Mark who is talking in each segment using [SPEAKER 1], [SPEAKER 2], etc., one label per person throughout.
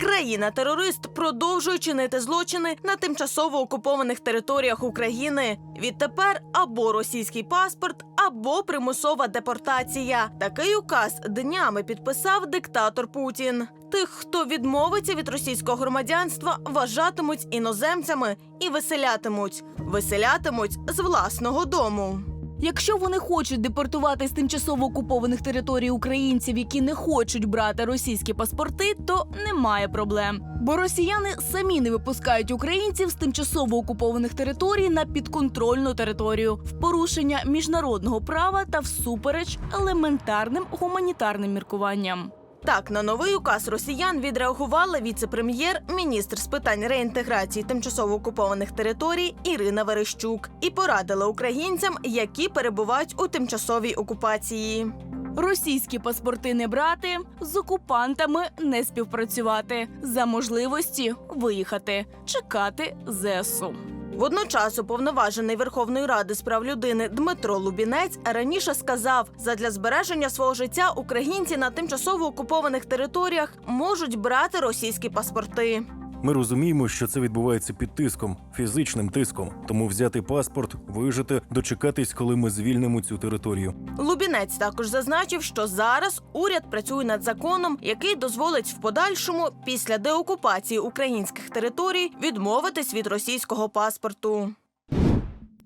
[SPEAKER 1] Країна-терорист продовжує чинити злочини на тимчасово окупованих територіях України. Відтепер або російський паспорт, або примусова депортація. Такий указ днями підписав диктатор Путін. Тих, хто відмовиться від російського громадянства, вважатимуть іноземцями і виселятимуть. Виселятимуть з власного дому.
[SPEAKER 2] Якщо вони хочуть депортувати з тимчасово окупованих територій українців, які не хочуть брати російські паспорти, то немає проблем. Бо росіяни самі не випускають українців з тимчасово окупованих територій на підконтрольну територію в порушення міжнародного права та всупереч елементарним гуманітарним міркуванням.
[SPEAKER 1] Так, на новий указ росіян відреагувала віце-прем'єр, міністр з питань реінтеграції тимчасово окупованих територій Ірина Верещук і порадила українцям, які перебувають у тимчасовій окупації.
[SPEAKER 2] Російські паспорти не брати, з окупантами не співпрацювати, за можливості виїхати, чекати ЗСУ.
[SPEAKER 1] Водночас уповноважений Верховної Ради з прав людини Дмитро Лубінець раніше сказав, задля збереження свого життя українці на тимчасово окупованих територіях можуть брати російські паспорти.
[SPEAKER 3] Ми розуміємо, що це відбувається під тиском, фізичним тиском. Тому взяти паспорт, вижити, дочекатись, коли ми звільнимо цю територію.
[SPEAKER 1] Лубінець також зазначив, що зараз уряд працює над законом, який дозволить в подальшому, після деокупації українських територій, відмовитись від російського паспорту.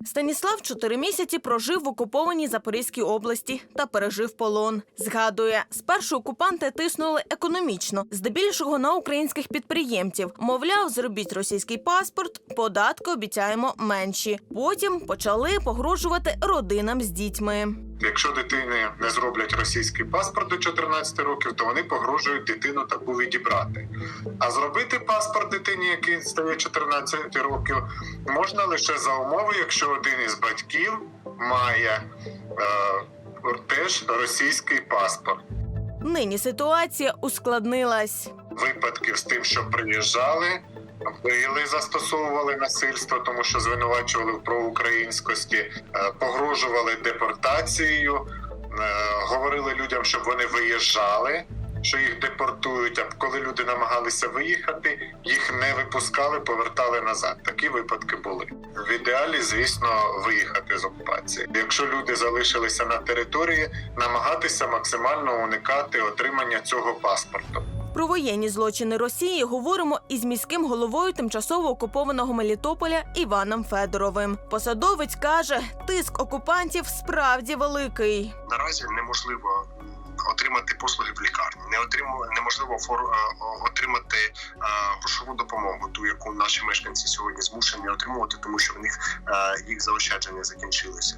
[SPEAKER 1] Станіслав чотири місяці прожив в окупованій Запорізькій області та пережив полон. Згадує, спершу окупанти тиснули економічно, здебільшого на українських підприємців. Мовляв, зробіть російський паспорт, податки обіцяємо менші. Потім почали погрожувати родинам з дітьми.
[SPEAKER 4] Якщо дитини не зроблять російський паспорт до 14 років, то вони погрожують дитину таку відібрати. А зробити паспорт дитині, який стає 14 років, можна лише за умови, якщо один із батьків має е, теж російський паспорт.
[SPEAKER 1] Нині ситуація ускладнилась.
[SPEAKER 4] Випадків з тим, що приїжджали. Били, застосовували насильство, тому що звинувачували в проукраїнськості, е, погрожували депортацією, е, говорили людям, щоб вони виїжджали, що їх депортують. А коли люди намагалися виїхати, їх не випускали, повертали назад. Такі випадки були. В ідеалі, звісно, виїхати з окупації. Якщо люди залишилися на території, намагатися максимально уникати отримання цього паспорту.
[SPEAKER 1] Про воєнні злочини Росії говоримо із міським головою тимчасово окупованого Мелітополя Іваном Федоровим. Посадовець каже, тиск окупантів справді великий.
[SPEAKER 5] наразі неможливо отримати послуги в лікарні, не отриму, неможливо е, отримати е, грошову допомогу, ту, яку наші мешканці сьогодні змушені отримувати, тому що в них е, їх заощадження закінчилися.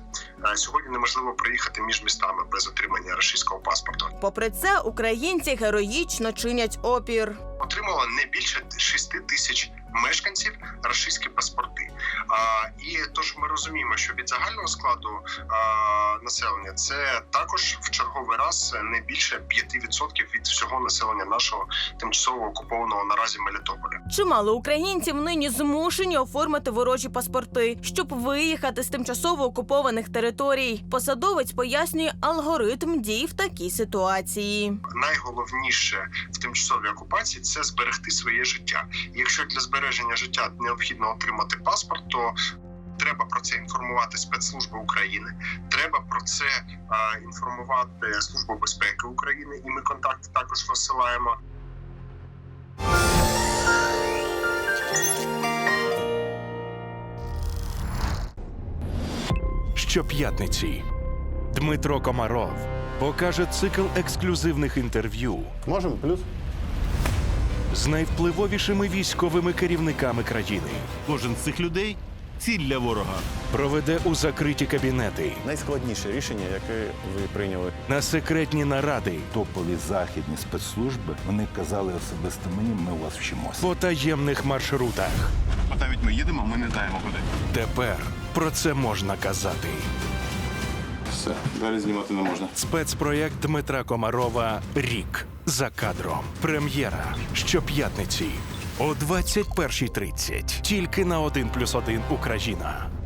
[SPEAKER 5] Сьогодні неможливо проїхати між містами без отримання російського паспорту.
[SPEAKER 1] Попри це, українці героїчно чинять опір.
[SPEAKER 5] Отримало не більше 6 тисяч мешканців російські паспорти. А, і тож ми розуміємо, що від загального складу а, населення це також в черговий раз не більше 5% від всього населення нашого тимчасово окупованого наразі Мелітополя.
[SPEAKER 1] Чимало українців нині змушені оформити ворожі паспорти, щоб виїхати з тимчасово окупованих територій. Посадовець пояснює алгоритм дій в такій ситуації.
[SPEAKER 5] Найголовніше в тимчасовій окупації це зберегти своє життя. Якщо для збереження життя необхідно отримати паспорт, то Треба про це інформувати спецслужби України. Треба про це а, інформувати Службу безпеки України, і ми контакти також розсилаємо.
[SPEAKER 6] Щоп'ятниці Дмитро Комаров покаже цикл ексклюзивних інтерв'ю
[SPEAKER 7] Можемо плюс?
[SPEAKER 6] З найвпливовішими військовими керівниками країни.
[SPEAKER 8] Кожен з цих людей ціль для ворога.
[SPEAKER 6] Проведе у закриті кабінети
[SPEAKER 7] Найскладніше рішення, яке ви прийняли.
[SPEAKER 6] на секретні наради
[SPEAKER 9] топові західні спецслужби вони казали особисто мені, ми у вас вчимося.
[SPEAKER 6] по таємних маршрутах.
[SPEAKER 8] От навіть ми їдемо, ми не знаємо куди.
[SPEAKER 6] Тепер про це можна казати.
[SPEAKER 8] Все, далі знімати не можна.
[SPEAKER 6] Спецпроєкт Дмитра Комарова Рік за кадром. Прем'єра щоп'ятниці о 21.30. Тільки на 1+,1 Україна.